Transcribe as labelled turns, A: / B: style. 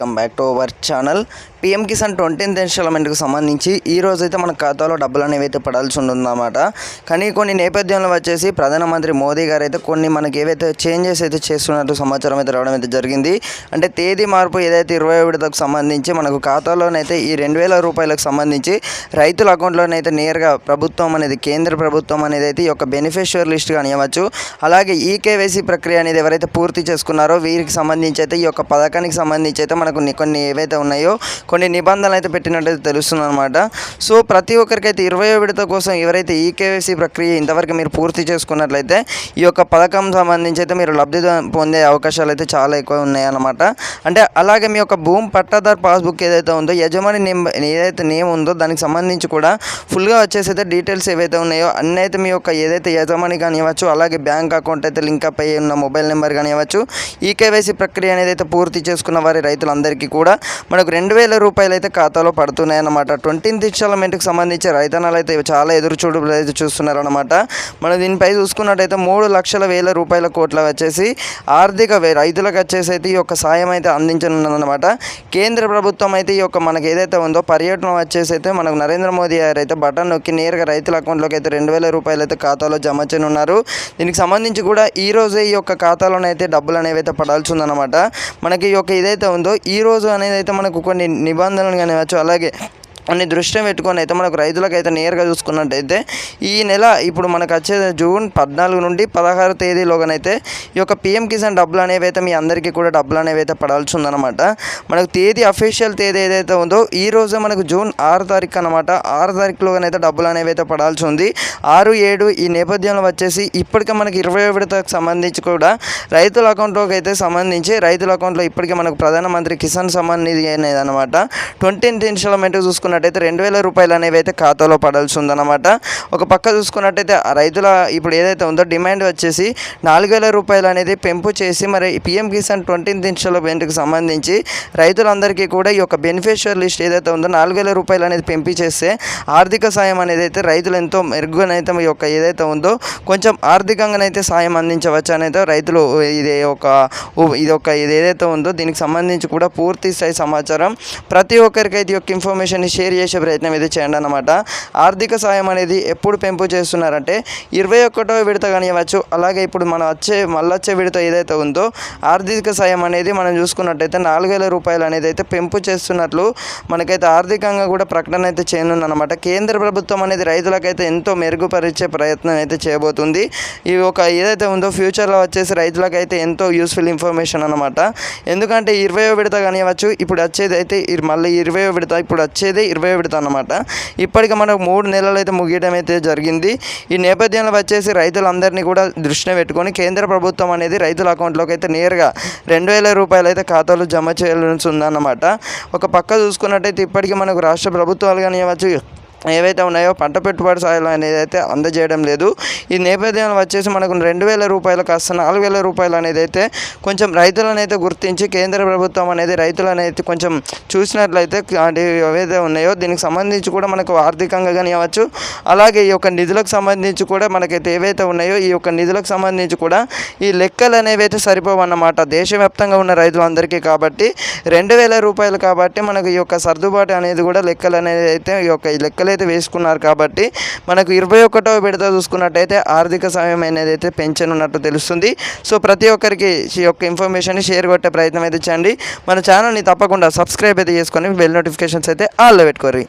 A: Welcome back to our channel. PM Kisan twenty ఇన్స్టాల్మెంట్కి సంబంధించి ఈ రోజు అయితే మన ఖాతాలో డబ్బులు అనేవి అయితే పడాల్సి ఉంటుందన్నమాట. కానీ కొన్ని నేపథ్యంలో వచ్చేసి ప్రధానమంత్రి మోదీ గారు అయితే కొన్ని మనకి ఏవైతే చేంజెస్ అయితే చేస్తున్నట్టు సమాచారం అయితే రావడం అయితే జరిగింది. అంటే తేదీ మార్పు ఏదైతే ఇరవై విడతకు సంబంధించి మనకు ఖాతాలోనైతే ఈ రెండు వేల రూపాయలకు సంబంధించి రైతుల అకౌంట్లోనైతే నేరుగా ప్రభుత్వం అనేది కేంద్ర ప్రభుత్వం అనేది అయితే ఈ యొక్క బెనిఫిషియర్ లిస్ట్ కానివ్వచ్చు అలాగే ఈ కేవైసీ ప్రక్రియ అనేది ఎవరైతే పూర్తి చేసుకున్నారో వీరికి సంబంధించి అయితే ఈ యొక్క పథకానికి సంబంధించి అయితే మనకు మనకు కొన్ని ఏవైతే ఉన్నాయో కొన్ని నిబంధనలు అయితే పెట్టినట్టయితే తెలుస్తుంది అనమాట సో ప్రతి ఒక్కరికైతే ఇరవై విడత కోసం ఎవరైతే ఈ కేవైసీ ప్రక్రియ ఇంతవరకు మీరు పూర్తి చేసుకున్నట్లయితే ఈ యొక్క పథకం సంబంధించి అయితే మీరు లబ్ధి పొందే అవకాశాలు అయితే చాలా ఎక్కువ ఉన్నాయన్నమాట. అంటే అలాగే మీ యొక్క భూమి పట్టాదారు పాస్బుక్ ఏదైతే ఉందో యజమాని నేమ్ ఏదైతే నేమ్ ఉందో దానికి సంబంధించి కూడా ఫుల్గా వచ్చేసి అయితే డీటెయిల్స్ ఏవైతే ఉన్నాయో అన్నీ అయితే మీ యొక్క ఏదైతే యజమాని కానివ్వచ్చు అలాగే బ్యాంక్ అకౌంట్ అయితే లింక్ అప్ అయ్యి ఉన్న మొబైల్ నెంబర్ కానివ్వచ్చు ఈ కేవైసీ ప్రక్రియ అనేది అయితే పూర్తి చేసుకున్న వారి అందరికీ కూడా మనకు రెండు వేల రూపాయలు అయితే ఖాతాలో పడుతున్నాయి అన్నమాట ట్వంటీన్త్ ఇన్స్టాల్మెంట్కి సంబంధించి రైతన్నలు అయితే చాలా ఎదురు చూడులు అయితే చూస్తున్నారన్నమాట. మనం దీనిపై చూసుకున్నట్టయితే మూడు లక్షల వేల రూపాయల కోట్ల వచ్చేసి ఆర్థిక రైతులకు వచ్చేసి అయితే ఈ యొక్క సాయం అయితే అందించనున్నదన్నమాట కేంద్ర ప్రభుత్వం అయితే ఈ యొక్క మనకి ఏదైతే ఉందో పర్యటన వచ్చేసి అయితే మనకు నరేంద్ర మోదీ గారు అయితే బటన్ నొక్కి నేరుగా రైతుల అకౌంట్లోకి అయితే రెండు వేల రూపాయలు అయితే ఖాతాలో జమ చేయనున్నారు. దీనికి సంబంధించి కూడా ఈ రోజే ఈ యొక్క ఖాతాలోనైతే డబ్బులు అనేవి అయితే పడాల్సి ఉందన్నమాట. మనకి ఈ యొక్క ఏదైతే ఉందో ఈ రోజు అనేది అయితే మనకు కొన్ని నిబంధనలు కానివచ్చు అలాగే అన్ని దృష్టి పెట్టుకొని అయితే మనకు రైతులకైతే నేరుగా చూసుకున్నట్టయితే ఈ నెల ఇప్పుడు మనకు వచ్చే జూన్ పద్నాలుగు నుండి పదహారు తేదీలోగానైతే ఈ యొక్క పిఎం కిసాన్ డబ్బులు అనేవి అయితే మీ అందరికీ కూడా డబ్బులు అనేవి అయితే పడాల్సి ఉందన్నమాట. మనకు తేదీ అఫీషియల్ తేదీ ఏదైతే ఉందో ఈ రోజే మనకు జూన్ ఆరు తారీఖు అనమాట ఆరు తారీఖులోగానైతే డబ్బులు అనేవి అయితే పడాల్సి ఉంది. ఆరు ఏడు ఈ నేపథ్యంలో వచ్చేసి ఇప్పటికే మనకి ఇరవై విడతకు సంబంధించి కూడా రైతుల అకౌంట్లోకి అయితే సంబంధించి రైతుల అకౌంట్లో ఇప్పటికే మనకు ప్రధానమంత్రి కిసాన్ సమ్మాన్ నిధి అనేది అనమాట ట్వంటీ ఇన్స్టాల్మెంట్ చూసుకున్నట్టయితే రెండు వేల రూపాయలు అనేవి అయితే ఖాతాలో పడాల్సి ఉందన్నమాట. ఒక పక్క చూసుకున్నట్టయితే ఆ రైతుల ఇప్పుడు ఏదైతే ఉందో డిమాండ్ వచ్చేసి నాలుగు వేల రూపాయలు అనేది పెంపు చేసి మరి పిఎం కిసాన్ ట్వంటీ ఇన్స్టాల్మెంట్కి సంబంధించి రైతులందరికీ కూడా ఈ యొక్క బెనిఫిషియర్ లిస్ట్ ఏదైతే ఉందో నాలుగు వేల రూపాయలు అనేది పెంపి చేస్తే ఆర్థిక సాయం అనేది అయితే రైతులు ఎంతో మెరుగునైతే ఈ యొక్క ఏదైతే ఉందో కొంచెం ఆర్థికంగానైతే సాయం అందించవచ్చు అనేది రైతులు ఇది ఒక ఇది ఒక ఇది ఏదైతే ఉందో దీనికి సంబంధించి కూడా పూర్తి స్థాయి సమాచారం ప్రతి ఒక్కరికైతే ఈ యొక్క ఇన్ఫర్మేషన్ని షేర్ చేసే ప్రయత్నం అయితే చేయండి అనమాట ఆర్థిక సాయం అనేది ఎప్పుడు పెంపు చేస్తున్నారంటే ఇరవై ఒక్కటో విడత కానివ్వచ్చు అలాగే ఇప్పుడు మనం వచ్చే మళ్ళొచ్చే విడత ఏదైతే ఉందో ఆర్థిక సాయం అనేది మనం చూసుకున్నట్టయితే నాలుగు వేల రూపాయలు అనేది అయితే పెంపు చేస్తున్నట్లు మనకైతే ఆర్థికంగా కూడా ప్రకటన అయితే చేయనుందన్నమాట కేంద్ర ప్రభుత్వం అనేది రైతులకైతే ఎంతో మెరుగుపరిచే ప్రయత్నం అయితే చేయబోతుంది. ఈ ఒక ఏదైతే ఉందో ఫ్యూచర్లో వచ్చేసి రైతులకైతే ఎంతో యూస్ఫుల్ ఇన్ఫర్మేషన్ అనమాట ఎందుకంటే ఇరవయో విడత కానివ్వచ్చు ఇప్పుడు వచ్చేది అయితే మళ్ళీ ఇరవయో విడత ఇప్పుడు వచ్చేది ఇరవై విడత అనమాట ఇప్పటికి మనకు మూడు నెలలు అయితే ముగియడం అయితే జరిగింది. ఈ నేపథ్యంలో వచ్చేసి రైతులందరినీ కూడా దృష్టిలో పెట్టుకొని కేంద్ర ప్రభుత్వం అనేది రైతుల అకౌంట్లోకి అయితే నేరుగా రెండు వేల రూపాయలు అయితే ఖాతాలో జమ చేయాల్సి ఉందన్నమాట. ఒక పక్క చూసుకున్నట్టయితే ఇప్పటికీ మనకు రాష్ట్ర ప్రభుత్వాలు కానివ్వచ్చు ఏవైతే ఉన్నాయో పంట పెట్టుబడి సాయాలు అనేది అయితే అందజేయడం లేదు. ఈ నేపథ్యంలో వచ్చేసి మనకు రెండు వేల రూపాయలు కాస్త నాలుగు వేల రూపాయలు అనేది అయితే కొంచెం రైతులను అయితే గుర్తించి కేంద్ర ప్రభుత్వం అనేది రైతులను అయితే కొంచెం చూసినట్లయితే ఏవైతే ఉన్నాయో దీనికి సంబంధించి కూడా మనకు ఆర్థికంగా కానివ్వచ్చు అలాగే ఈ యొక్క నిధులకు సంబంధించి కూడా మనకైతే ఏవైతే ఉన్నాయో ఈ యొక్క నిధులకు సంబంధించి కూడా ఈ లెక్కలు అనేవి అయితే సరిపోవన్నమాట. దేశవ్యాప్తంగా ఉన్న రైతులందరికీ కాబట్టి రెండు వేల రూపాయలు కాబట్టి మనకు ఈ యొక్క సర్దుబాటు అనేది కూడా లెక్కలు అనేది అయితే ఈ యొక్క ఈ లెక్కలు అయితే వేసుకున్నారు కాబట్టి మనకు ఇరవై ఒకటో విడత చూసుకున్నట్టయితే ఆర్థిక సమయం అనేది అయితే పెంచనున్నట్టు తెలుస్తుంది. సో ప్రతి ఒక్కరికి ఈ యొక్క ఇన్ఫర్మేషన్ షేర్ కొట్టే ప్రయత్నం అయితే చేయండి. మన ఛానల్ని తప్పకుండా సబ్స్క్రైబ్ అయితే చేసుకొని బెల్ నోటిఫికేషన్స్ అయితే ఆల్లో పెట్టుకోరి